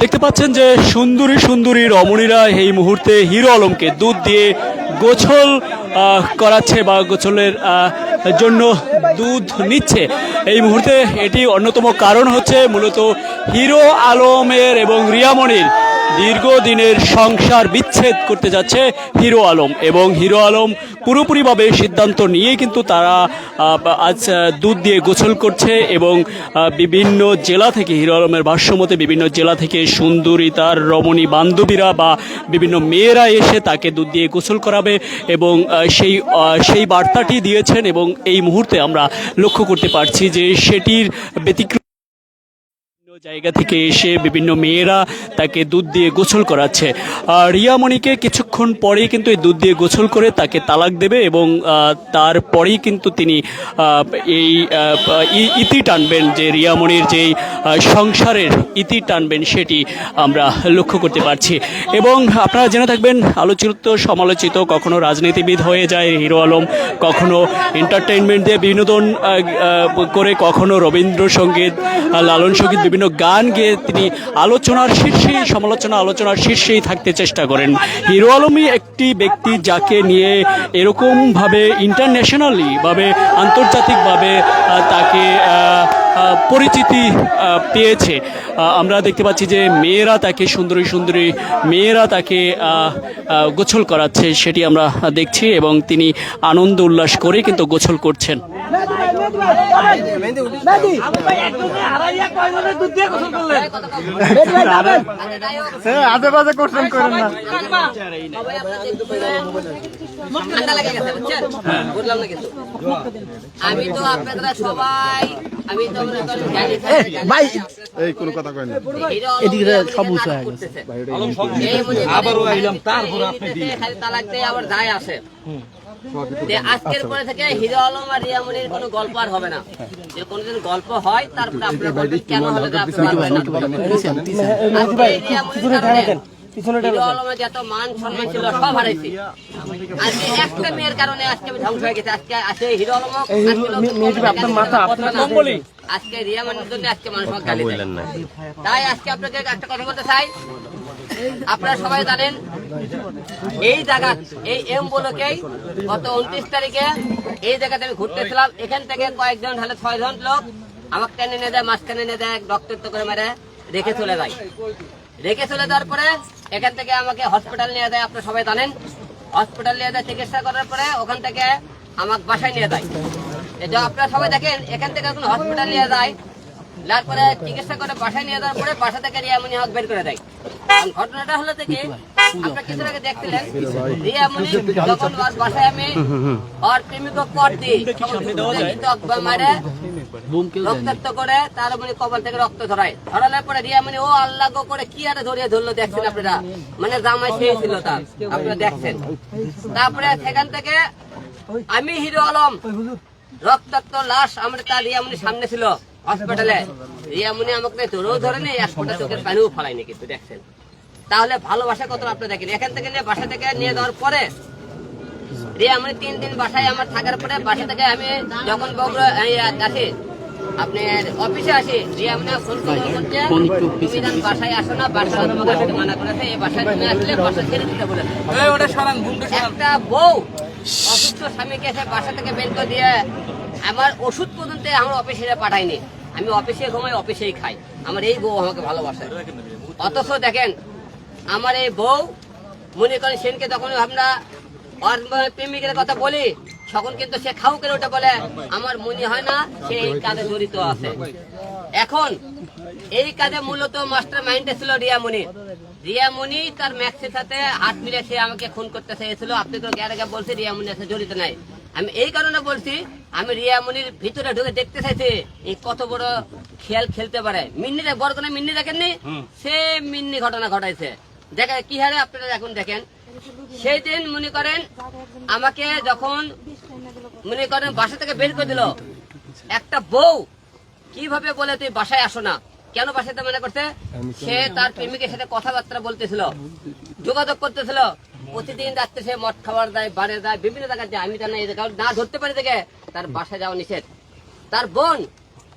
দেখতে পাচ্ছেন যে সুন্দরী সুন্দরী রমণীরা এই মুহূর্তে হিরো আলমকে দুধ দিয়ে গোছল করাচ্ছে বা গোছলের জন্য দুধ নিচ্ছে। এই মুহূর্তে এটি অন্যতম কারণ হচ্ছে মূলত হিরো আলমের এবং রিয়ামণির দীর্ঘদিনের সংসার বিচ্ছেদ করতে যাচ্ছে হিরো আলম এবং হিরো আলম পুরোপুরিভাবে সিদ্ধান্ত নিয়ে কিন্তু তারা আজ দুধ দিয়ে গোসল করছে এবং বিভিন্ন জেলা থেকে হিরো আলমের ভাষ্যমতে বিভিন্ন জেলা থেকে সুন্দরী তার রমণী বান্ধবীরা বা বিভিন্ন মেয়েরা এসে তাকে দুধ দিয়ে গোসল করাবে এবং সেই সেই বার্তাটি দিয়েছেন এবং এই মুহূর্তে আমরা লক্ষ্য করতে পারছি যে সেটির ব্যতিক্রম জায়গা থেকে এসে বিভিন্ন মেয়েরা তাকে দুধ দিয়ে গোসল করাচ্ছে। রিয়ামণিকে কিছুক্ষণ পরেই কিন্তু এই দুধ দিয়ে গোসল করে তাকে তালাক দেবে এবং তারপরেই কিন্তু তিনি এই ইতি টানবেন যে রিয়ামণির যেই সংসারের ইতি টানবেন সেটি আমরা লক্ষ্য করতে পারছি। এবং আপনারা জেনে থাকবেন, আলোচিত, সমালোচিত, কখনো রাজনীতিবিদ হয়ে যায় হিরো আলম, কখনো এন্টারটেনমেন্ট দিয়ে বিনোদন করে, কখনো রবীন্দ্রসঙ্গীত, লালন সংগীত, বিভিন্ন গান গেয়ে তিনি আলোচনার শীর্ষেই সমালোচনা আলোচনার শীর্ষেই থাকতে চেষ্টা করেন। হিরো আলমই একটি ব্যক্তি যাকে নিয়ে এরকমভাবে ইন্টারন্যাশনালি ভাবে আন্তর্জাতিকভাবে তাকে পরিচিতি পেয়েছে। আমরা দেখতে পাচ্ছি যে মেয়েরা তাকে সুন্দরী সুন্দরী মেয়েরা তাকে গোসল করাচ্ছে সেটি আমরা দেখছি এবং তিনি আনন্দ উল্লাস করে কিন্তু গোসল করছেন। আজে বাজে কোশ্চেন করেন না। আমি তো আপনারা সবাই আমি তো মনে ভাই। এই কোনো কথা কয় না। এদিকে সব উঁচু হয়ে গেছে। আবারও আইলাম তারপর আপনি খালি তালাক দিয়ে আবার যায় আসে। যে আজকের পরে থেকে হিরো আলম আর রিয়ামনির কোনো গল্প আর হবে না। যে কোনোদিন গল্প হয় তারপরে আপনারা বলবেন কেন কারণে হিরো আলমের যত মান সম্মান ছিল সব হারাইছি। আজকে একটা মেয়ের কারণে আজকে আমি ধ্বংস হয়ে গেছে। আজকে আজকে হিরো আলম আজকে রিয়ামনির জন্য আজকে মানুষ গালি দেয়। তাই আজকে আপনাকে একটা কথা বলতে চাই। আপনারা সবাই জানেন, এই জায়গা, এই এম বলকেই গত উনত্রিশ তারিখে এই জায়গাতে আমি ঘুরতেছিলাম। এখান থেকে কয়েকজন, হলে ছয়জন লোক আমাকে টেনে নিয়ে যায়, মাঝখানে নিয়ে যায় ডক্টর তো করে মেরে রেখে চলে যায়। রেখে চলে যাওয়ার পরে এখান থেকে আমাকে হসপিটাল নিয়ে যায়, আপনারা সবাই জানেন। হসপিটাল নিয়ে যায়, চিকিৎসা করার পরে ওখান থেকে আমাকে বাসায় নিয়ে যায়। যে আপনারা সবাই দেখেন, এখান থেকে যখন হসপিটাল নিয়ে যায় তারপরে চিকিৎসা করে বাসায় নিয়ে যাওয়ার পরে বাসা থেকে রিয়ামনি হক বের করে দেয়। ঘটনাটা হলো থেকে আগে দেখছিলেন রিয়ামনি যখন বাসায় আমি প্রেমিক মারে, রক্তাক্ত করে তার মানে থেকে রক্ত ধরায় ধরানোর পরে রিয়ামনি ও আল্লাহ করে কি আরে ধরিয়ে ধরলো দেখছেন আপনারা? মানে জামাই সেই ছিল তার, আপনারা দেখছেন। তারপরে সেখান থেকে আমি হিরো আলম, রক্তাক্ত লাশ আমরা তার রিয়ামনির সামনে ছিল। হসপিটালে। রিয়ামনি আমাকে ধরেও ধরে নেই এক ফোঁটা চোখের পানিও ফলাইনি কিন্তু দেখছেন। তাহলে ভালোবাসা কত আপনি দেখেন? এখান থেকে নিয়ে বাসা থেকে নিয়ে যাওয়ার পরে? রিয়ামনি তিন দিন বাসায় আমার থাকার পরে বাসা থেকে আমি যখন বগুড়া আসি আপনার অফিসে আসি রিয়ামনি ফোন করে তুমি যেন বাসায় আসো না বাসা তোমাকে মানা করেছে এই বাসায় তুমি আসলে বাসা ছেড়ে দিতে বলেছে একটা বউ অসুস্থ স্বামীকে এসে বাসা থেকে বের করে দিয়ে আমার ওষুধ পর্যন্ত আমার অফিসে পাঠায়নি। আমি অফিসে ঘুমাই, অফিসেই খাই। আমার এই বউ আমাকে ভালোবাসে। অথচ দেখেন, আমার এই বউ, মনে করেন সেনকে যখন আমরা প্রেমিকের কথা বলি, তখন কিন্তু সে খাও করে ওটা বলে, আমার মনে হয় না সে এই কাজে জড়িত আছে। এখন, এই কাজে মূলত মাস্টার মাইন্ডে ছিল রিয়ামণি। রিয়ামণি তার ম্যাক্সের সাথে হাত মিলে সে আমাকে খুন করতে চেয়েছিল। আপনি তো গ্যারে গ্যারে বলছে রিয়ামণি আছে জড়িত নাই। আমি এই কারণে বলছি আমি রিয়ামণির ভিতরে ঢুকে দেখতে চাইছি এই কত বড় খেয়াল খেলতে পারে। মিন্নি দেখ বড় কোনো মিন্নি দেখেননি? সে মিন্নি ঘটনা ঘটাইছে। দেখে কি হারে আপনারা এখন দেখেন? সেই দিন মনে করেন আমাকে যখন মনে করেন বাসা থেকে বের করে দিল একটা বউ কীভাবে বলে তুই বাসায় আসো না? কেন বাসাতে মনে করতে সে তার প্রেমিকের সাথে কথাবার্তা বলতেছিল যোগাযোগ করতেছিল প্রতিদিন রাত্রে সে মদ খাবার দেয় বাড়ে দেয়, বিভিন্ন জায়গায় যায় আমি জানি না ধরতে পারি দেখে তার বাসায় যাওয়া নিষেধ। তার বোন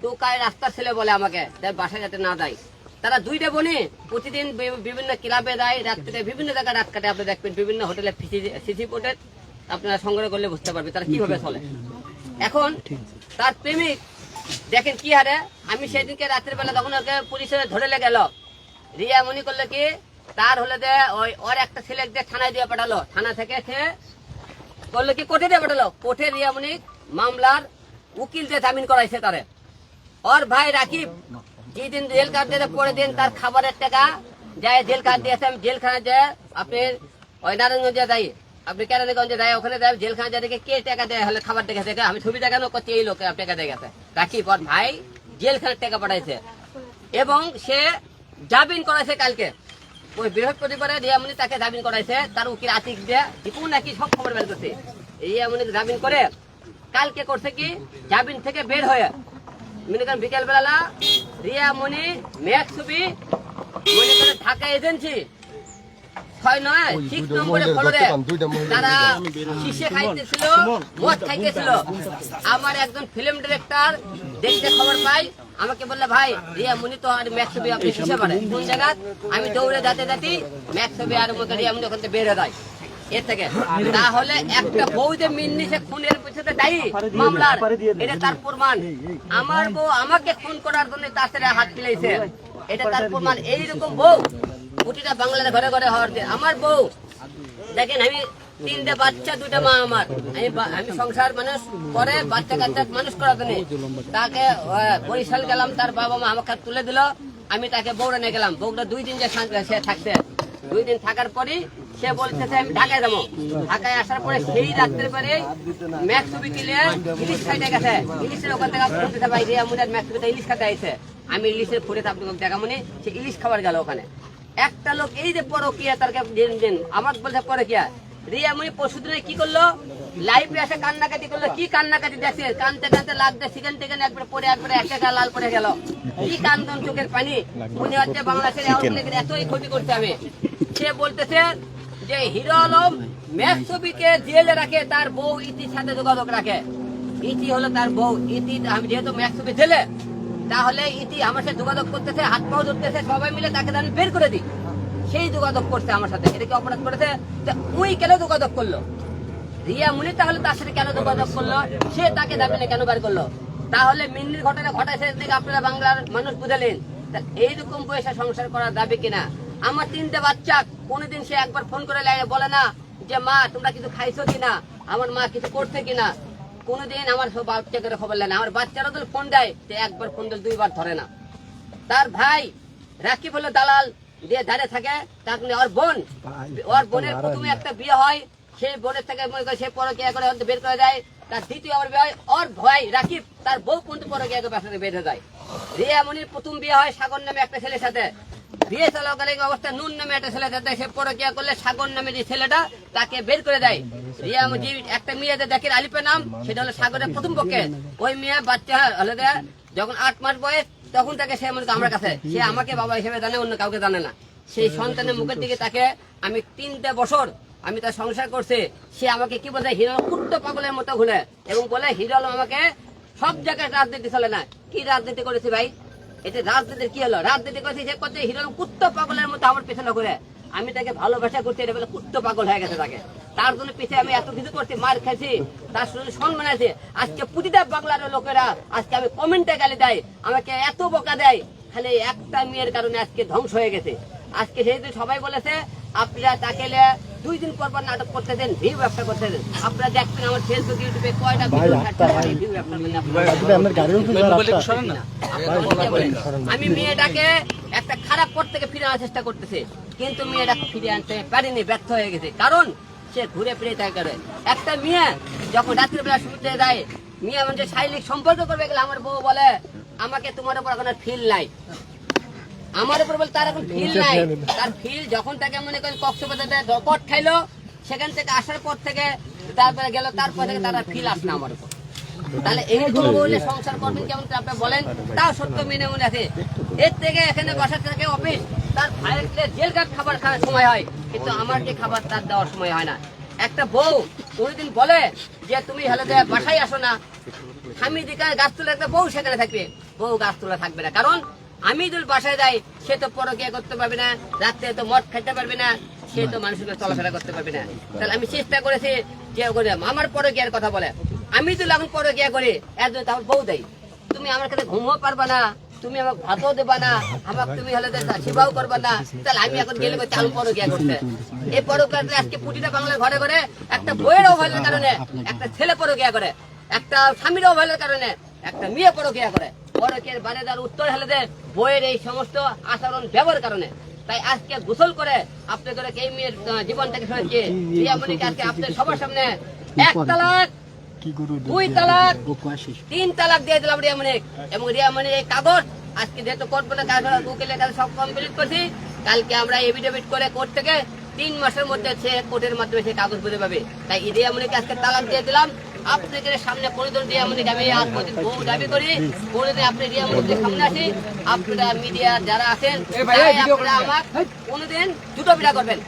তু কায় রাস্তার ছেলে বলে আমাকে তার বাসায় যাতে না দেয় তারা দুইটা বোনে প্রতিদিন বিভিন্ন ক্লাবে যায়, রাত্রে বিভিন্ন জায়গায় রাত কাটে, আপনি দেখবেন বিভিন্ন হোটেলে সিসি পোর্টের আপনারা সংগ্রহ করলে বুঝতে পারবে তারা কীভাবে চলে। এখন তার প্রেমিক, দেখেন কি হারে, আমি সেদিনকে রাত্রের বেলা তখন ওকে পুলিশে ধরে গেল, রিয়া মনি করল কি তার হলে দে, ওই ওর একটা ছেলে দিয়ে থানায় দিয়ে পাঠালো। থানা থেকে করল কি, কোর্টে দিয়ে পাঠালো? কোর্টে রিয়া মনি মামলার উকিল দিয়ে জামিন করাইছে তারে। ওর ভাই রাকিব, যেদিন জেল পরে দিন তার খাবারের টাকা যায় জেল কাট দিয়েছে আমি আপনি ওই নারায়ণগঞ্জে যাই, আপনি কেরানীগঞ্জে যায় ওখানে যায় দেখে কে টাকা দেয়, হলে খাবার দেখে আমি ছবি দেখানো করছি, এই লোকে টাকা দিয়ে গেছে। রাকিব ওর ভাই জেলখানার টাকা পাঠাইছে। এবং সে জামিন করাইছে কালকে। ওই বৃহস্পতিবারে রিয়ামনি তাকে জামিন করাইছে, তার উকিল আতিক দিয়ে দীপু নাকি সব খবর বের করছে। রিয়ামনি জামিন করে কালকে করছে কি? জামিন থেকে বের হয়ে, মনে করেন বিকেলবেলা বেলা রিয়া মনি মেঘ ছবি মনে করেন ঢাকা এজেন্সি ছয় নয় সিক্স নম্বরে ফলোরে তারা শিশে খাইতেছিল মদ খাইতেছিল। আমার একজন ফিল্ম ডিরেক্টর দেখতে খবর পাই আমাকে বললে ভাই রিয়া মুনি তো আর ম্যাক্স ছবি আপনি শিশে পারে কোন জায়গা আমি দৌড়ে যাতে যাতে ম্যাক্স ছবি আর মতো রিয়া মুনি ওখান থেকে বের হয়ে যায়। এর থেকে। তাহলে একটা বউ যে মিন্নি সে খুনের পিছনে দায়ী মামলার। এটা তার প্রমাণ। আমার বউ আমাকে খুন করার জন্য তার সাথে হাত মিলাইছে। এটা তার প্রমাণ। এইরকম বউ প্রতিটা বাংলার ঘরে ঘরে হওয়ার। আমার বউ। দেখেন, আমি তিনটে বাচ্চা, দুইটা মা আমার। আমি আমি সংসার মানুষ করে, বাচ্চা কাচ্চা মানুষ করার জন্য। তাকে বরিশাল গেলাম, তার বাবা মা আমাকে তুলে দিল। আমি তাকে বউরা নিয়ে গেলাম। বউটা দুই দিন যে সে থাকছে। দুই দিন থাকার পরই সে বলতেছে আমি ঢাকায় যাব। ঢাকায় আসার পরে সেই রাত্রের পরে ম্যাক্স ছবি কিনে ইলিশ খাইতে গেছে। ইলিশের ওখান থেকে ভাই রিয়া মুজার ম্যাক্স ছবিতে ইলিশ খাইতে আইছে। আমি ইলিশের ফুটে আপনাকে দেখা মনে সে ইলিশ খাবার গেল ওখানে। একটা লোক, এই যে পরকিয়া, তার দিন আমার বলছে, পরকিয়া, রিয়া মুনি পরশুদিনে কি করল? লাইভে এসে কান্নাকাটি করল। কি কান্নাকাটি দেখছে কানতে কানতে লাগতে সেখান থেকে একবার পরে একবারে একটা লাল পরে গেল। কি কান্দন চোখের পানি? উনি হচ্ছে বাংলাদেশের এতই ক্ষতি করছে আমি। সে বলতেছে যে, হিরো আলম ম্যাচ ছবিকে জেলে রাখে, তার বউ ইতির সাথে যোগাযোগ রাখে। ইতি হলো তার বউ। ইতি, আমি যেহেতু ছবি জেলে তাহলে ইতি আমার সাথে যোগাযোগ করতেছে, হাত পাও ধরতেছে, সবাই মিলে তাকে আমি বের করে দিই। সেই যোগাযোগ করছে আমার সাথে, এটা কি অপরাধ করেছে? উই কেন যোগাযোগ করল? রিয়া মুনি তাহলে তার সাথে কেন যোগাযোগ করল? সে তাকে দাবিনে কেন বার করল? তাহলে মিন্নির ঘটনা ঘটাইছে দিকে আপনারা বাংলার মানুষ বুঝালেন। এইরকম পয়সা সংসার করা যাবে কিনা? আমার তিনটে বাচ্চা, কোনোদিন সে একবার ফোন করে বলে না যে, মা, তোমরা কিছু খাইছো কিনা? আমার মা কিছু করছে কিনা? কোনোদিন আমার সব বাচ্চা করে খবর নেয় না। আমার বাচ্চারা তো ফোন দেয় সে একবার ফোন দিলে দুইবার ধরে না। তার ভাই রাকিব হলো দালাল দিয়ে দাঁড়িয়ে থাকে তার মানে ওর বোন। ওর বোনের প্রথমে একটা বিয়ে হয় সেই বোনের থেকে মনে করে সে পরকিয়া করে হয়তো বের করে দেয়। তার দ্বিতীয় আবার বিয়ে হয় ওর ভাই রাকিব তার বউ কিন্তু পরকিয়া করে বাসাতে বের হয়ে যায়। রিয়া মনির প্রথম বিয়ে হয় সাগর নামে একটা ছেলের সাথে। বিয়ে চলাকালীন অবস্থা। নুন নামে একটা ছেলে সাথে সে পরকিয়া করলে সাগর নামে যে ছেলেটা, তাকে বের করে দেয়। রিয়া যে একটা মেয়ে যে দেখে আলিপে নাম, সেটা হলো সাগরের প্রথম পক্ষে। ওই মেয়ে বাচ্চা হলে দেয় যখন আট মাস বয়স, তখন তাকে সে মনে আমার কাছে, সে আমাকে বাবা হিসেবে জানে, অন্য কাউকে জানে না। সেই সন্তানের মুখের দিকে তাকে আমি তিনটে বছর আমি তার সংসার করছি। সে আমাকে কি বলে, হিরো কুট্ট পাগলের মতো ঘুরে। এবং বলে, হিরো আলম আমাকে সব জায়গায় রাজনীতি চলে না। কি রাজনীতি করেছি ভাই? এতে রাজনীতির কি হলো? রাজনীতি করেছি সে করছে, হিরো আলম কুট্ট পাগলের মতো আমার পেছনে ঘুরে। আমি তাকে ভালোবাসা করছি, এটা বলে কুত্ত পাগল হয়ে গেছে তাকে। তার জন্য পিছিয়ে আমি এত কিছু করছি, মার খেয়েছি, তার শুনে সম্মান আছে। আজকে প্রতিটা বাংলার লোকেরা আজকে আমি কমেন্টে গালি দেয়, আমাকে এত বোকা দেয়। খালি একটা মেয়ের কারণে আজকে ধ্বংস হয়ে গেছে। আজকে যেহেতু সবাই বলেছে, আপনারা তাকে দুই দিন পর পর নাটক করতে দেন ভিউ ব্যবসা করতে দেন। আপনারা দেখবেন আমার ফেসবুক ইউটিউবে কয়টা ভিডিও ভিউ ব্যবসা। আমি মেয়েটাকে একটা খারাপ পথ থেকে ফিরে আনার চেষ্টা করতেছে কিন্তু মেয়েটা ফিরে আনতে পারিনি ব্যর্থ হয়ে গেছে। কারণ সে ঘুরে ফিরে করে একটা মেয়ে যখন রাত্রিবেলা শুতে যায় মেয়ে মানে শারীরিক সম্পর্ক করবে? গেলে আমার বউ বলে আমাকে তোমার উপর এখন ফিল নাই। আমার উপর বলে তার এখন ফিল নাই। তার ফিল যখন তাকে মনে করেন কক্সবাজারে কট খাইলো সেখান থেকে আসার পর থেকে তারপরে গেল তারপর থেকে তারা ফিল আসে আমার উপর। তাহলে এইরকম বললে সংসার করবেন কেমন আপনি বলেন? তাও সত্য মেনে মনে আছে। এর থেকে এখানে বাসা থেকে অফিস তার ভাইয়ের খাবার খাওয়ার সময় হয় কিন্তু আমার যে খাবার তার দেওয়ার সময় হয় না। একটা বউ কোনোদিন বলে যে তুমি হলে দেয় বাসায় আসো না। স্বামী দিকে গাছ তুলে একটা বউ সেখানে থাকবে। বউ গাছ তুলে থাকবে না। কারণ আমি যদি বাসায় যাই সে তো পরকিয়া করতে পারবে না রাত্রে তো মদ খাইতে পারবে না সে তো মানুষের চলাফেরা করতে পারবে না। তাহলে আমি চেষ্টা করেছি যে করে আমার পরকিয়ার কথা বলে। আমি তো এখন পরকিয়া করি এর জন্য তো আমার বউ দেয়। তুমি আমার কাছে ঘুমও পারবা না তুমি আমাকে ভাতও দেবা না আমাকে তুমি হলে সেবাও করবা না তাহলে আমি এখন গেলে চাল পরকিয়া করতে? এই পরকিয়াতে আজকে প্রতিটা বাংলার ঘরে ঘরে একটা বইয়ের অবহেলার কারণে একটা ছেলে পরকিয়া করে একটা স্বামীর অবহেলার কারণে একটা মেয়ে পরকিয়া করে। পরকিয়ার বারে তার উত্তর হেলে দেয় বইয়ের এই সমস্ত আচরণ ব্যবহার কারণে। তাই আজকে গোসল করে আপনাদের এই মেয়ের আহ, জীবন থেকে শুনেছি আজকে আপনাদের সবার সামনে এক তালাক দুই তালাক তিন তালাক দিয়ে দিলাম রিয়ামণিক এবং রিয়ামণির এই কাগজ আজকে যেহেতু কোর্ট বলে কাজ উকিলের কাছে সব কমপ্লিট করছি কালকে আমরা এভিডেভিট করে কোর্ট থেকে তিন মাসের মধ্যে সে কোর্টের মাধ্যমে সে কাগজ বুঝে পাবে। তাই এই রিয়ামণিকে আজকে তালাক দিয়ে দিলাম। আপনাদের সামনে কোরিডোর দিয়ে আমাদের আমি আজ পর্যন্ত বহু দাবি করি। কোনোদিন আপনি রিয়ামণিকে সামনে আসি আপনারা মিডিয়া যারা আছেন আপনারা আমার কোনোদিন দুটো বিড়া করবেন।